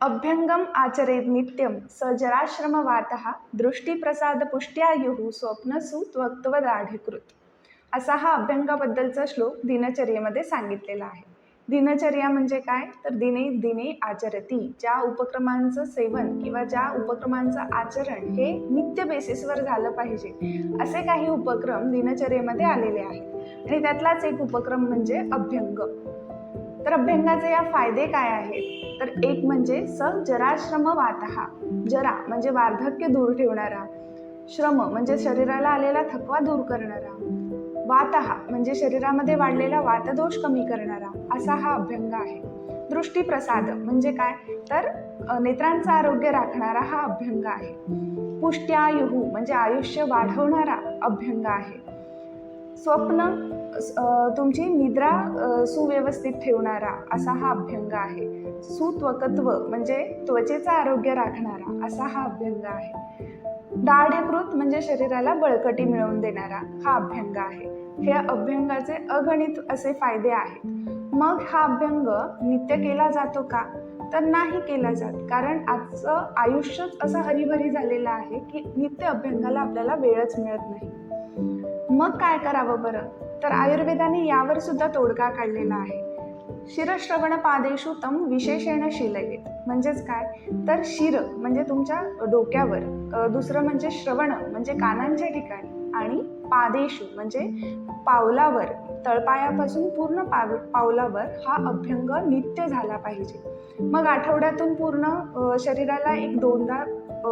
अभ्यङ्गम् आचरेत नित्यं स जराश्रमवातः दृष्टीप्रसादपुष्ट्यायुः स्वप्नसु त्वक्त्वदाढीकृत असा हा अभ्यंगाबद्दलचा श्लोक दिनचर्येमध्ये सांगितलेला आहे. दिनचर्या म्हणजे काय? तर दिने दिने आचरती ज्या उपक्रमांचं सेवन किंवा ज्या उपक्रमांचं आचरण हे नित्य बेसिसवर झालं पाहिजे असे काही उपक्रम दिनचर्येमध्ये आलेले आहेत. आणि त्यातलाच एक उपक्रम म्हणजे अभ्यंग. तर अभ्यंगाचे या फायदे काय आहेत? तर एक म्हणजे स जराश्रम वातहा जरा म्हणजे वार्धक्य दूर ठेवणारा. श्रम म्हणजे शरीराला आलेला थकवा दूर करणारा. वातहा म्हणजे शरीरामध्ये वाढलेला वातदोष कमी करणारा असा हा अभ्यंग आहे. दृष्टीप्रसाद म्हणजे काय? तर नेत्रांचं आरोग्य राखणारा हा अभ्यंग आहे. पुष्ट्यायुहू म्हणजे आयुष्य वाढवणारा अभ्यंग आहे. स्वप्न तुमची निद्रा सुव्यवस्थित ठेवणारा असा हा अभ्यंग आहे. सुत्वकत्व म्हणजे त्वचेचं आरोग्य राखणारा असा हा अभ्यंग आहे. दाढीकृत म्हणजे शरीराला बळकटी मिळवून देणारा हा अभ्यंग आहे. हे अभ्यंगाचे अगणित असे फायदे आहेत. मग हा अभ्यंग नित्य केला जातो का? तर नाही केला जात. कारण आजचं आयुष्यच असं हरिभरी झालेलं आहे की नित्य अभ्यंगाला आपल्याला वेळच मिळत नाही. मग काय करावं बरं? तर आयुर्वेदाने यावर सुद्धा तोडगा काढलेला आहे. शिरश्रवणपादेशु तम विशेषेण शिलयेत म्हणजेच काय? तर शिर म्हणजे तुमच्या डोक्यावर दुसरं म्हणजे श्रवण म्हणजे कानांच्या ठिकाणी आणि पादेशु म्हणजे पावलावर तळपायापासून पूर्ण पाव पावलावर हा अभ्यंग नित्य झाला पाहिजे. मग आठवड्यातून पूर्ण शरीराला एक दोनदा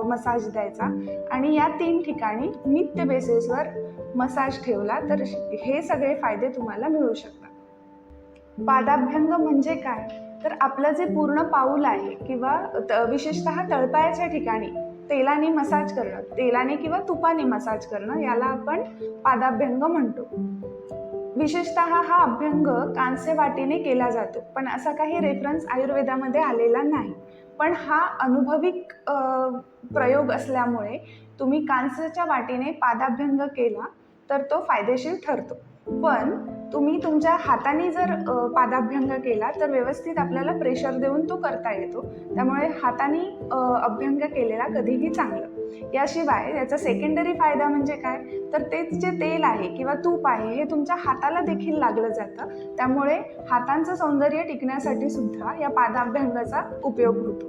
मसाज द्यायचा आणि या तीन ठिकाणी नित्य बेसिसवर मसाज ठेवला तर हे सगळे फायदे तुम्हाला मिळू शकतात. पादाभ्यंग म्हणजे काय? तर आपलं जे पूर्ण पाऊल आहे किंवा त- विशेषतः तळपायाच्या ठिकाणी तेलाने मसाज करणं तेलाने किंवा तुपाने मसाज करणं याला आपण पादाभ्यंग म्हणतो. विशेषतः हा अभ्यंग कांस्य वाटीने केला जातो पण असा काही रेफरन्स आयुर्वेदामध्ये आलेला नाही. पण हा अनुभविक प्रयोग असल्यामुळे तुम्ही कांस्याच्या वाटीने पादाभ्यंग केला तर तो फायदेशीर ठरतो. पण तुम्ही तुमच्या हाताने जर पादाभ्यंग केला तर व्यवस्थित आपल्याला प्रेशर देऊन तो करता येतो. त्यामुळे हाताने अभ्यंग केलेला कधीही चांगलं. याशिवाय याचा सेकंडरी फायदा म्हणजे काय? तर तेच जे तेल आहे किंवा तूप आहे हे तुमच्या हाताला देखील लागलं जातं. त्यामुळे हातांचं सौंदर्य टिकण्यासाठी सुद्धा या पादाभ्यंगाचा उपयोग होतो.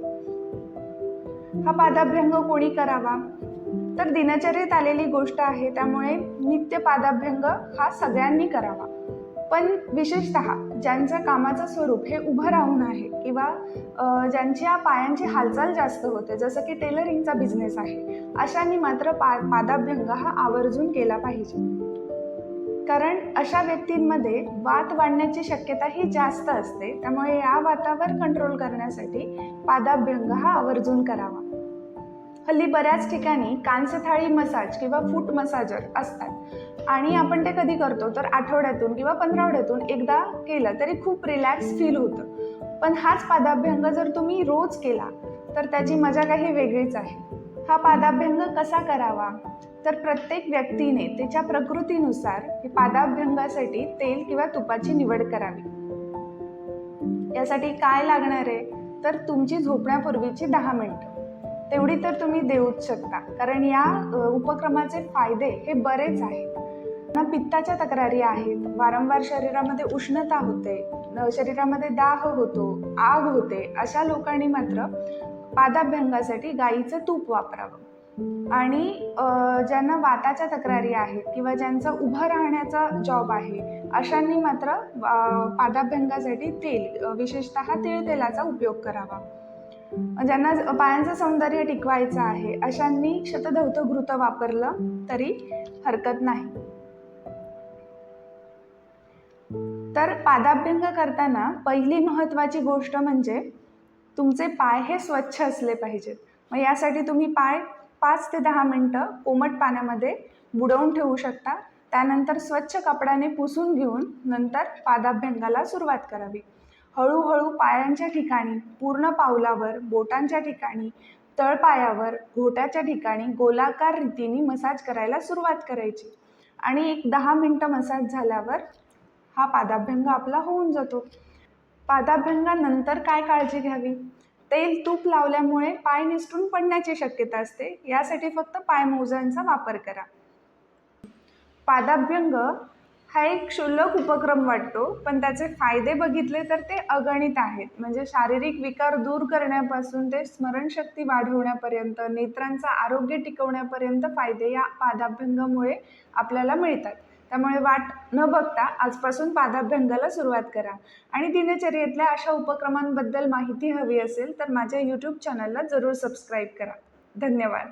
हा पादाभ्यंग कोणी करावा? तर दिनचर्येत आलेली गोष्ट आहे. त्यामुळे नित्य पादाभ्यंग हा सगळ्यांनी करावा. पण विशेषतः ज्यांचं कामाचं स्वरूप हे उभं राहून आहे किंवा ज्यांच्या पायांची हालचाल जास्त होते जसं की टेलरिंगचा बिझनेस आहे अशांनी मात्र पा पादाभ्यंग हा आवर्जून केला पाहिजे. कारण अशा व्यक्तींमध्ये वात वाढण्याची शक्यता ही जास्त असते त्यामुळे या वातावर कंट्रोल करण्यासाठी पादाभ्यंग हा आवर्जून करावा. हल्ली बऱ्याच ठिकाणी कांसथाळी मसाज किंवा फूट मसाजर असतात. आणि आपण ते कधी करतो? तर आठवड्यातून किंवा पंधरावड्यातून एकदा केलं तरी खूप रिलॅक्स फील होतं. पण हाच पादाभ्यंग जर तुम्ही रोज केला तर त्याची मजा काही वेगळीच आहे. हा पादाभ्यंग कसा करावा? तर प्रत्येक व्यक्तीने त्याच्या प्रकृतीनुसार हे पादाभ्यंगासाठी तेल किंवा तुपाची निवड करावी. यासाठी काय लागणार आहे? तर तुमची झोपण्यापूर्वीची दहा मिनटं. तेवढी तर तुम्ही देऊच शकता. कारण या उपक्रमाचे फायदे हे बरेच आहेत. पित्ताच्या तक्रारी आहेत. वारंवार शरीरामध्ये उष्णता होते शरीरामध्ये दाह होतो आग होते अशा लोकांनी मात्र पादाभ्यंगासाठी गाईचं तूप वापरावं. आणि ज्यांना वाताच्या तक्रारी आहेत किंवा ज्यांचा उभं राहण्याचा जॉब आहे अशांनी मात्र पादाभ्यंगासाठी तेल विशेषतः तिळ तेलाचा उपयोग करावा. ज्यांना पायांचं सौंदर्य टिकवायचं आहे अशांनी शतधौत घृत वापरलं तरी हरकत नाही. तर पादाभ्यंग करताना पहिली महत्त्वाची गोष्ट म्हणजे तुमचे पाय हे स्वच्छ असले पाहिजेत. मग यासाठी तुम्ही पाय पाच ते दहा मिनटं कोमट पाण्यामध्ये बुडवून ठेवू शकता. त्यानंतर स्वच्छ कपड्याने पुसून घेऊन नंतर पादाभ्यंगाला सुरुवात करावी. हळूहळू पायांच्या ठिकाणी पूर्ण पावलावर बोटांच्या ठिकाणी तळपायावर घोट्याच्या ठिकाणी गोलाकार रीतीने मसाज करायला सुरुवात करायची. आणि एक दहा मिनटं मसाज झाल्यावर हा पादाभ्यंग आपला होऊन जातो. पादाभ्यंगानंतर काय काळजी घ्यावी? तेल तूप लावल्यामुळे पाय निसटून पडण्याची शक्यता असते. यासाठी फक्त पाय मोजांचा वापर करा. पादाभ्यंग हा एक क्षुल्लक उपक्रम वाटतो पण त्याचे फायदे बघितले तर ते अगणित आहेत. म्हणजे शारीरिक विकार दूर करण्यापासून ते स्मरणशक्ती वाढवण्यापर्यंत नेत्रांचं आरोग्य टिकवण्यापर्यंत फायदे या पादाभ्यंगामुळे आपल्याला मिळतात. त्यामुळे वाट न बघता आजपासून पादाभ्यंगाला सुरुवात करा. आणि दिनचर्येतल्या अशा उपक्रमांबद्दल माहिती हवी असेल तर माझ्या यूट्यूब चॅनलला जरूर सबस्क्राईब करा. धन्यवाद.